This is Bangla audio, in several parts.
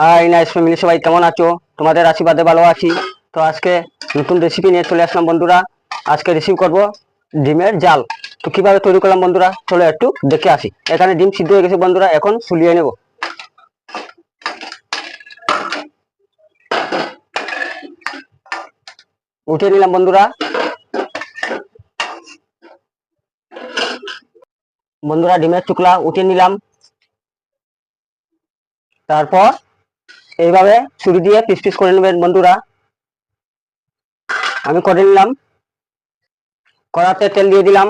হাই নাইস ফ্যামিলি সবাই কেমন আছো? তোমাদের আশীর্বাদে ভালো আছি। তো আজকে নতুন রেসিপি নিয়ে চলে আসলাম বন্ধুরা। আজকে রিসিভ করব ডিমের জাল। তো কীভাবে তৈরি করলাম বন্ধুরা? চলো একটু দেখে আসি। এখানে ডিম সিদ্ধ হয়ে গেছে বন্ধুরা, এখন ফুলিয়ে নেব। উঠে নিলাম বন্ধুরা। বন্ধুরা, ডিমের টুকলা উঠে নিলাম। তারপর এইভাবে ছুরি দিয়ে পিস পিস করে নেবেন বন্ধুরা। আমি করে নিলাম। কড়াতে তেল দিয়ে দিলাম।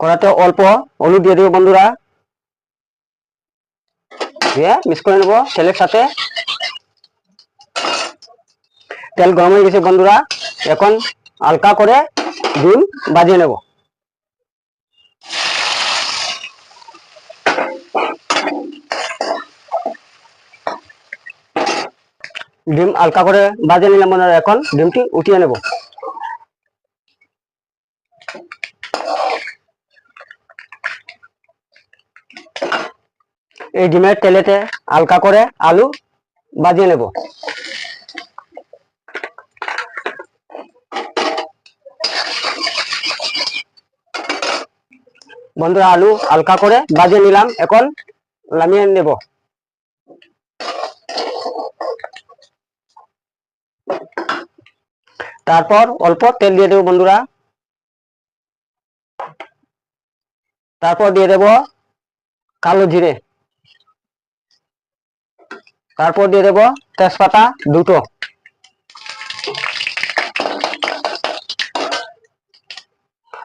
কড়াতে অল্প হলুদ দিয়ে দেবো বন্ধুরা। দিয়ে মিক্স করে নেব তেলের সাথে। তেল গরম হয়ে গেছে বন্ধুরা। এখন হালকা করে ডিম বাজিয়ে নেব। ডিম হালকা করে বাজিয়ে নিলাম এখন। ডিমটি উঠিয়ে নেব। এই ডিমের তেলেতে হালকা করে আলু বাজিয়ে নেব। বন্ধুরা, আলু হালকা করে বাজিয়ে নিলাম। এখন নামিয়ে নেব। তারপর অল্প তেল দিয়ে দেবো বন্ধুরা। তারপর দিয়ে দেব কালো জিরে। তারপর দিয়ে দেব তেজপাতা দুটো।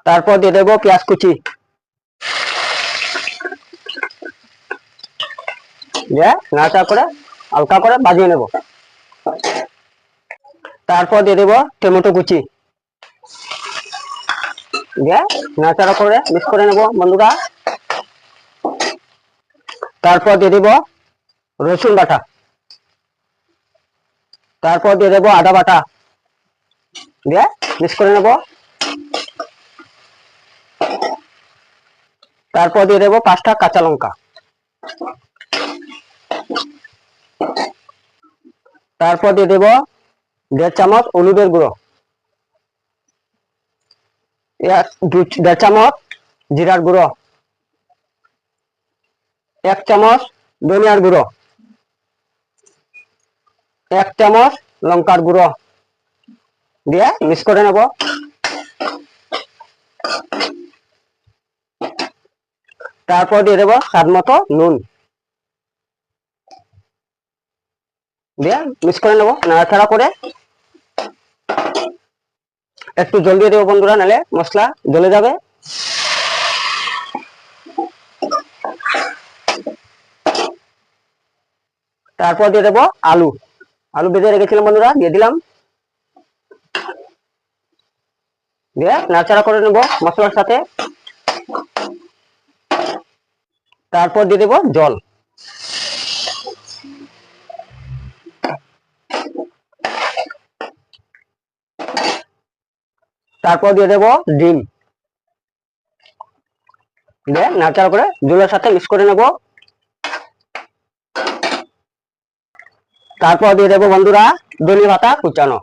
তারপর দিয়ে দেব পেঁয়াজ কুচি। দিয়ে নাড়াচাড়া করে হালকা করে বাজিয়ে নেব। তারপর দিয়ে দেব টমেটো কুচি। দিয়ে নাড়াচাড়া করে মিক্স করে নেব বন্ধুরা। তারপর দিয়ে দেব রসুন বাটা। তারপর দিয়ে দেব আদা বাটা। দিয়ে মিক্স করে নেব। তারপর দিয়ে দেব পাঁচটা কাঁচা লঙ্কা। তারপর দিয়ে দেব দেড় চামচ হলুদের গুঁড়ো। দেড় চামচ জিরার গুঁড়ো। এক চামচ ধনিয়ার গুঁড়ো। এক চামচ লঙ্কার গুঁড়ো। দিয়ে মিক্স করে নেব। তারপর দিয়ে দেবো স্বাদ মতো নুন। দিয়ে মিক্স করে নেব, নাড়াচাড়া করে। একটু জল দিয়ে দেবো বন্ধুরা, নালে মশলা জ্বলে যাবে। তারপর দিয়ে দেবো আলু। আলু বেঁধে রেখেছিলাম বন্ধুরা, দিয়ে দিলাম। দিয়ে নাড়াচাড়া করে নেব মশলার সাথে। তারপর দিয়ে দেবো জল। তারপর দিয়ে দেবো ডিম। দিয়ে নাড়াচাড়া করে জলের সাথে মিক্স করে নেব। তারপর দিয়ে দেবো বন্ধুরা ধনে পাতা কুচানো।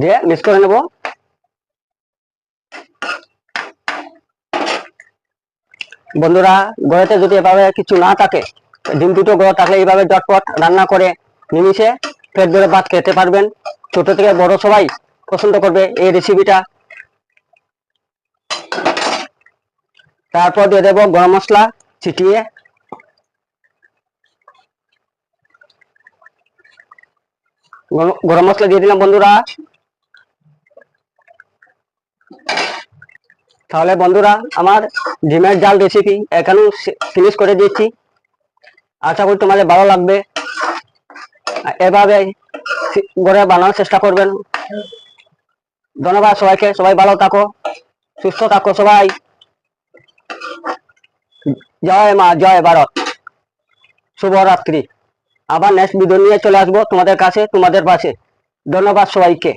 দিয়ে মিক্স করে নেব। বন্ধুরা ঘরেতে যদি এভাবে কিছু না থাকে, ডিম দুটো ঘর থাকলে এইভাবে জটপট রান্না করে নিমিশে পেট ভরে ভাত খেতে পারবেন। ছোট থেকে বড় সবাই পছন্দ করবে এই রেসিপিটা তারপর দিয়ে দেবো গরম মশলা ছিটিয়ে। গরম- মশলা দিয়ে দিলাম বন্ধুরা। তাহলে বন্ধুরা আমার ডিমের জাল রেসিপি এখানেও ফিনিশ করে দিচ্ছি আশা করি তোমাদের ভালো লাগবে। এভাবে ঘরে বানানোর চেষ্টা করবেন। ধন্যবাদ সবাইকে, সবাই ভালো থাকো, সুস্থ থাকো সবাই। জয় মা, জয় ভারত। শুভরাত্রি। আবার নেক্সট ভিডিও নিয়ে চলে আসব তোমাদের কাছে, তোমাদের পাশে। ধন্যবাদ সবাইকে।